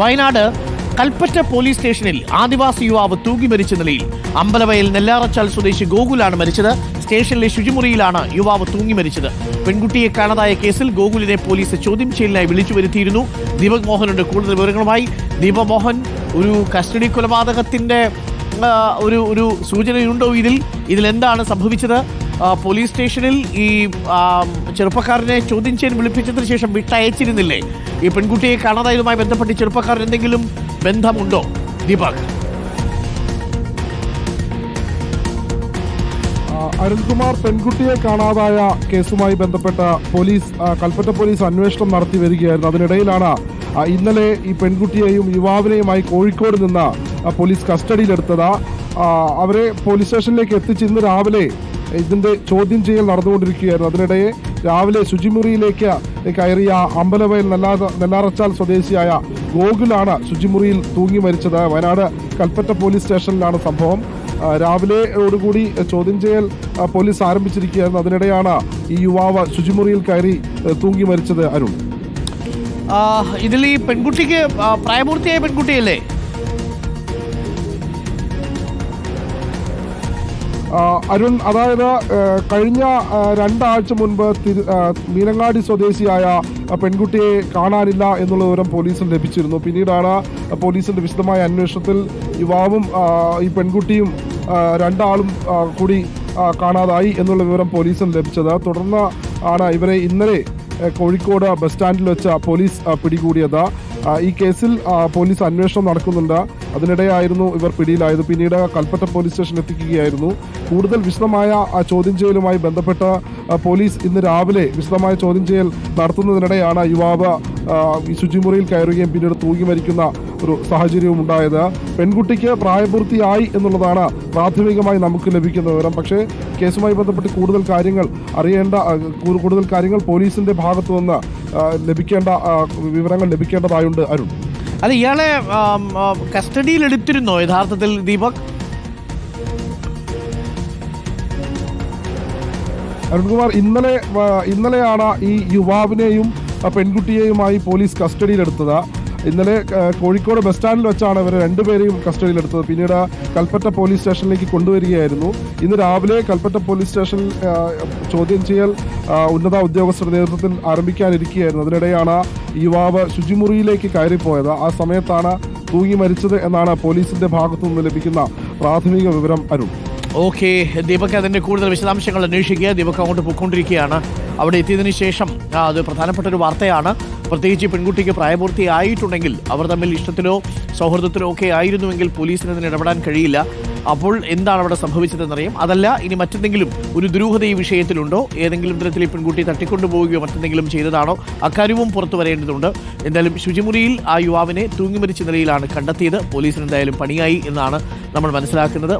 Wayanad. Kalpetta police സ്റ്റേഷനിൽ ആദിവാസി യുവാവ് തൂങ്ങി മരിച്ച നിലയിൽ അമ്പലവയൽ നെല്ലാറച്ചാൽ സ്വദേശി ഗോകുലാണ് മരിച്ചത്. സ്റ്റേഷനിലെ ശുചിമുറിയിലാണ് യുവാവ് തൂങ്ങി മരിച്ചത്. പെൺകുട്ടിയെ കാണാതായ കേസിൽ ഗോകുലിനെ പോലീസ് ചോദ്യം ചെയ്യലിനായി വിളിച്ചു വരുത്തിയിരുന്നു. ദീപക് മോഹനുണ്ട് കൂടുതൽ വിവരങ്ങളുമായി ദീപക് മോഹൻ ഒരു കസ്റ്റഡി കൊലപാതകത്തിന്റെ ഒരു ഒരു സൂചനയുണ്ടോ ഇതിൽ? ഇതിലെന്താണ് സംഭവിച്ചത്? പോലീസ് സ്റ്റേഷനിൽ ഈ ചെറുപ്പക്കാരനെ ചോദ്യം ചെയ്യാൻ വിളിപ്പിച്ചതിന് ശേഷം വിട്ടയച്ചിരുന്നില്ലേ? ഈ പെൺകുട്ടിയെ കാണാതായതുമായി ബന്ധപ്പെട്ട് ചെറുപ്പക്കാരൻ എന്തെങ്കിലും ബന്ധമുണ്ടോ? ദീപക്. അരുൺകുമാർ പെൺകുട്ടിയെ കാണാതായ കേസുമായി ബന്ധപ്പെട്ട പോലീസ് കൽപ്പറ്റ പോലീസ് അന്വേഷണം നടത്തി വരികയായിരുന്നു. അതിനിടയിലാണ് ഇന്നലെ ഈ പെൺകുട്ടിയെയും യുവാവിനെയുമായി കോഴിക്കോട് നിന്ന് പോലീസ് കസ്റ്റഡിയിലെടുത്തത്. അവരെ പോലീസ് സ്റ്റേഷനിലേക്ക് എത്തിച്ച് ഇന്ന് രാവിലെ ഇതിന്റെ ചോദ്യം ചെയ്യൽ നടന്നുകൊണ്ടിരിക്കുകയായിരുന്നു. അതിനിടയെ രാവിലെ ശുചിമുറിയിലേക്ക് കയറിയ അമ്പലവയൽ നെല്ലാത നെല്ലാറച്ചാൽ സ്വദേശിയായ ഗോകുലാണ് ശുചിമുറിയിൽ തൂങ്ങി മരിച്ചത്. വയനാട് കൽപ്പറ്റ പോലീസ് സ്റ്റേഷനിലാണ് സംഭവം. രാവിലെ രാവിലെയോടുകൂടി ചോദ്യം ചെയ്യൽ പോലീസ് ആരംഭിച്ചിരിക്കുകയായിരുന്നു. അതിനിടെയാണ് ഈ യുവാവ് ശുചിമുറിയിൽ കയറി തൂങ്ങി മരിച്ചത് അരുൺ. ഇതിൽ ഈ പെൺകുട്ടിക്ക് പ്രായപൂർത്തിയായ പെൺകുട്ടിയല്ലേ? അരുൺ അതായത് കഴിഞ്ഞ രണ്ടാഴ്ച മുൻപ് മീനങ്ങാടി സ്വദേശിയായ പെൺകുട്ടിയെ കാണാനില്ല എന്നുള്ള വിവരം പോലീസിന് ലഭിച്ചിരുന്നു. പിന്നീടാണ് പോലീസിന്റെ വിശദമായ അന്വേഷണത്തിൽ യുവാവും ഈ പെൺകുട്ടിയും രണ്ടാളും കൂടി കാണാതായി എന്നുള്ള വിവരം പോലീസിന് ലഭിച്ചത്. തുടർന്ന് ആണ് ഇവരെ ഇന്നലെ കോഴിക്കോട് ബസ് സ്റ്റാൻഡിൽ വെച്ച് പോലീസ് പിടികൂടിയത്. ഈ കേസിൽ പോലീസ് അന്വേഷണം നടക്കുന്നുണ്ട്. അതിനിടെയായിരുന്നു ഇവർ പിടിയിലായത്. പിന്നീട് കൽപ്പറ്റ പോലീസ് സ്റ്റേഷനിൽ എത്തിക്കുകയായിരുന്നു. കൂടുതൽ വിശദമായ ചോദ്യം ചെയ്യലുമായി ബന്ധപ്പെട്ട് പോലീസ് ഇന്ന് രാവിലെ വിശദമായ ചോദ്യം ചെയ്യൽ നടത്തുന്നതിനിടെയാണ് യുവാവ് ശുചിമുറിയിൽ കയറുകയും പിന്നീട് തൂങ്ങി മരിക്കുന്ന ഒരു സാഹചര്യവും ഉണ്ടായത്. പെൺകുട്ടിക്ക് പ്രായപൂർത്തിയായി എന്നുള്ളതാണ് പ്രാഥമികമായി നമുക്ക് ലഭിക്കുന്ന വിവരം. പക്ഷേ കേസുമായി ബന്ധപ്പെട്ട് കൂടുതൽ കാര്യങ്ങൾ അറിയേണ്ട കൂടുതൽ കാര്യങ്ങൾ പോലീസിന്റെ ഭാഗത്തു നിന്ന് ലഭിക്കേണ്ട വിവരങ്ങൾ ലഭിക്കേണ്ടതായുണ്ട് അരുൺ. അത് ഇയാളെ കസ്റ്റഡിയിൽ എടുത്തിരുന്നോ യഥാർത്ഥത്തിൽ ദീപക്? അരുൺകുമാർ ഇന്നലെ ഇന്നലെയാണ് ഈ യുവാവിനെയും പെൺകുട്ടിയെയുമായി പോലീസ് കസ്റ്റഡിയിലെടുത്തത്. ഇന്നലെ കോഴിക്കോട് ബസ് സ്റ്റാൻഡിൽ വെച്ചാണ് അവരെ രണ്ടുപേരെയും കസ്റ്റഡിയിലെടുത്തത്. പിന്നീട് കൽപ്പറ്റ പോലീസ് സ്റ്റേഷനിലേക്ക് കൊണ്ടുവരികയായിരുന്നു. ഇന്ന് രാവിലെ കൽപ്പറ്റ പോലീസ് സ്റ്റേഷനിൽ ചോദ്യം ചെയ്യൽ ഉന്നത ഉദ്യോഗസ്ഥരുടെ നേതൃത്വത്തിൽ ആരംഭിക്കാനിരിക്കുകയായിരുന്നു. അതിനിടെയാണ് യുവാവ് ശുചിമുറിയിലേക്ക് കയറിപ്പോയത്. ആ സമയത്താണ് തൂങ്ങി മരിച്ചത് എന്നാണ് പോലീസിന്റെ ഭാഗത്തു നിന്ന് ലഭിക്കുന്ന പ്രാഥമിക വിവരം അരുൺ. ഓക്കെ ദീപക് അതിന്റെ കൂടുതൽ വിശദാംശങ്ങൾ അന്വേഷിക്കുക. ദീപക് അങ്ങോട്ട് പോയിക്കൊണ്ടിരിക്കുകയാണ്. അവിടെ എത്തിയതിനു ശേഷം അത് പ്രധാനപ്പെട്ട ഒരു വാർത്തയാണ്. പ്രത്യേകിച്ച് പെൺകുട്ടിക്ക് പ്രായപൂർത്തിയായിട്ടുണ്ടെങ്കിൽ അവർ തമ്മിൽ ഇഷ്ടത്തിലോ സൗഹൃദത്തിലോ ഒക്കെ ആയിരുന്നുവെങ്കിൽ പോലീസിന് അതിന് ഇടപെടാൻ കഴിയില്ല. അപ്പോൾ എന്താണ് അവിടെ സംഭവിച്ചതെന്നറിയാം. അതല്ല ഇനി മറ്റെന്തെങ്കിലും ഒരു ദുരൂഹത ഈ വിഷയത്തിലുണ്ടോ? ഏതെങ്കിലും തരത്തിൽ ഈ പെൺകുട്ടി തട്ടിക്കൊണ്ടുപോവുകയോ മറ്റെന്തെങ്കിലും ചെയ്തതാണോ? അക്കാര്യവും പുറത്തു വരേണ്ടതുണ്ട്. എന്തായാലും ശുചിമുറിയിൽ ആ യുവാവിനെ തൂങ്ങിമരിച്ച നിലയിലാണ് കണ്ടെത്തിയത്. പോലീസിന് എന്തായാലും പണിയായി എന്നാണ് നമ്മൾ മനസ്സിലാക്കുന്നത്.